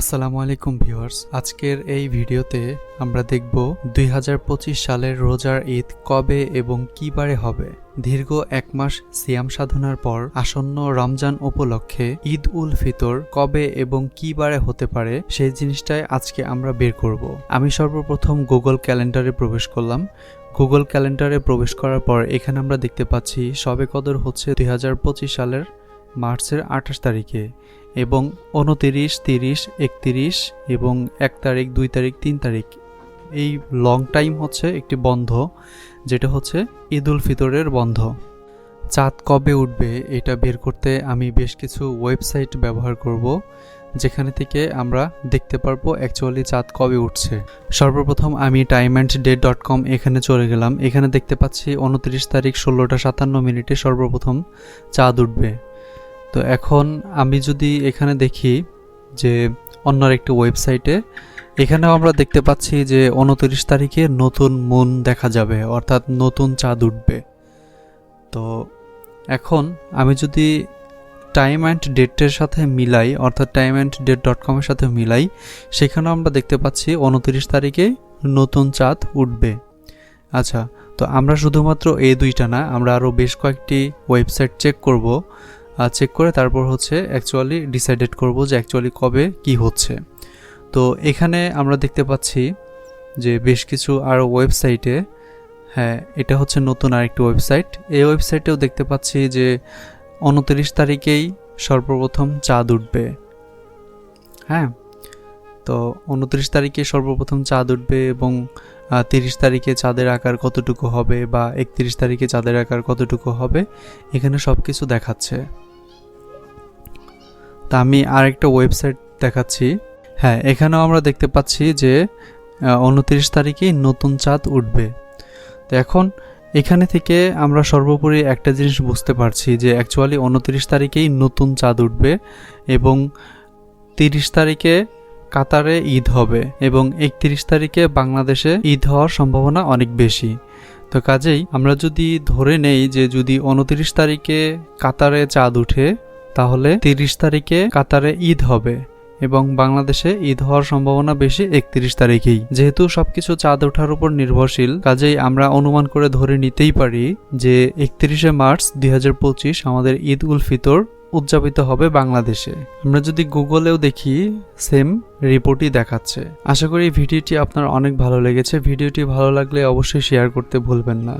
আসসালামু আলাইকুম ভিউয়ার্স। আজকের এই ভিডিওতে আমরা দেখব দুই হাজার পঁচিশ সালের রোজার ঈদ কবে এবং কী বারে হবে। দীর্ঘ এক মাস সিয়াম সাধনার পর আসন্ন রমজান উপলক্ষে ঈদ উল ফিতর কবে এবং কী বারে হতে পারে সেই জিনিসটাই আজকে আমরা বের করব। আমি সর্বপ্রথম গুগল ক্যালেন্ডারে প্রবেশ করলাম। গুগল ক্যালেন্ডারে প্রবেশ করার পর এখানে আমরা দেখতে পাচ্ছি সবে কদর হচ্ছে দুই হাজার পঁচিশ সালের মার্চের আঠাশ তারিখে এবং উনতিরিশ তিরিশ, একতিরিশ এবং এক তারিখ, দুই তারিখ, তিন তারিখ। এই লং টাইম হচ্ছে একটি বন্ধ, যেটা হচ্ছে ঈদ উল ফিতরের বন্ধ। চাঁদ কবে উঠবে এটা বের করতে আমি বেশ কিছু ওয়েবসাইট ব্যবহার করব, যেখানে থেকে আমরা দেখতে পারব অ্যাকচুয়ালি চাঁদ কবে উঠছে। সর্বপ্রথম আমি time and date dot com এখানে চলে গেলাম। এখানে দেখতে পাচ্ছি উনত্রিশ তারিখ ষোলোটা সাতান্ন মিনিটে সর্বপ্রথম চাঁদ উঠবে। তো এখন আমি যদি এখানে দেখি যে অন্য একটি ওয়েবসাইটে, এখানেও আমরা দেখতে পাচ্ছি যে উনত্রিশ তারিখে নতুন মুন দেখা যাবে, অর্থাৎ নতুন চাঁদ উঠবে। তো এখন আমি যদি টাইম অ্যান্ড ডেটের সাথে মিলাই, অর্থাৎ টাইম অ্যান্ড ডেট ডট কমের সাথে মিলাই, সেখানেও আমরা দেখতে পাচ্ছি উনত্রিশ তারিখে নতুন চাঁদ উঠবে। আচ্ছা তো আমরা শুধুমাত্র এই দুইটা না, আমরা আরও বেশ কয়েকটি ওয়েবসাইট চেক করব। চেক করে তারপর হচ্ছে অ্যাকচুয়ালি ডিসাইডেড করব যে অ্যাকচুয়ালি কবে কি হচ্ছে। তো এখানে আমরা দেখতে পাচ্ছি যে বেশ কিছু আরও ওয়েবসাইটে হ্যাঁ এটা হচ্ছে নতুন আরেকটি ওয়েবসাইট এই ওয়েবসাইটেও দেখতে পাচ্ছি যে উনত্রিশ তারিখেই সর্বপ্রথম চাঁদ উঠবে। হ্যাঁ তো উনত্রিশ তারিখে সর্বপ্রথম চাঁদ উঠবে এবং তিরিশ তারিখে চাঁদের আকার কতটুকু হবে বা একত্রিশ তারিখে চাঁদের আকার কতটুকু হবে, এখানে সব কিছু দেখাচ্ছে। তা আমি আরেকটা ওয়েবসাইট দেখাচ্ছি। হ্যাঁ এখানেও আমরা দেখতে পাচ্ছি যে উনত্রিশ তারিখেই নতুন চাঁদ উঠবে। তো এখন এখানে থেকে আমরা সর্বোপরি একটা জিনিস বুঝতে পারছি যে অ্যাকচুয়ালি উনত্রিশ তারিখেই নতুন চাঁদ উঠবে এবং তিরিশ তারিখে কাতারে ঈদ হবে এবং একত্রিশ তারিখে বাংলাদেশে ঈদ হওয়ার সম্ভাবনা অনেক বেশি। তো কাজেই আমরা যদি ধরে নেই যে, যদি উনত্রিশ তারিখে কাতারে চাঁদ উঠে তাহলে তিরিশ তারিখে কাতারে ঈদ হবে এবং বাংলাদেশে ঈদ হওয়ার সম্ভাবনা বেশি একত্রিশ তারিখেই। যেহেতু সবকিছু চাঁদ ওঠার উপর নির্ভরশীল, কাজেই আমরা অনুমান করে ধরে নিতেই পারি যে একত্রিশে মার্চ দুই হাজার পঁচিশ আমাদের ঈদ উল ফিতর উদযাপিত হবে বাংলাদেশে। আমরা যদি গুগলেও দেখি, সেম রিপোর্টই দেখাচ্ছে। আশা করি ভিডিওটি আপনার অনেক ভালো লেগেছে। ভিডিওটি ভালো লাগলে অবশ্যই শেয়ার করতে ভুলবেন না।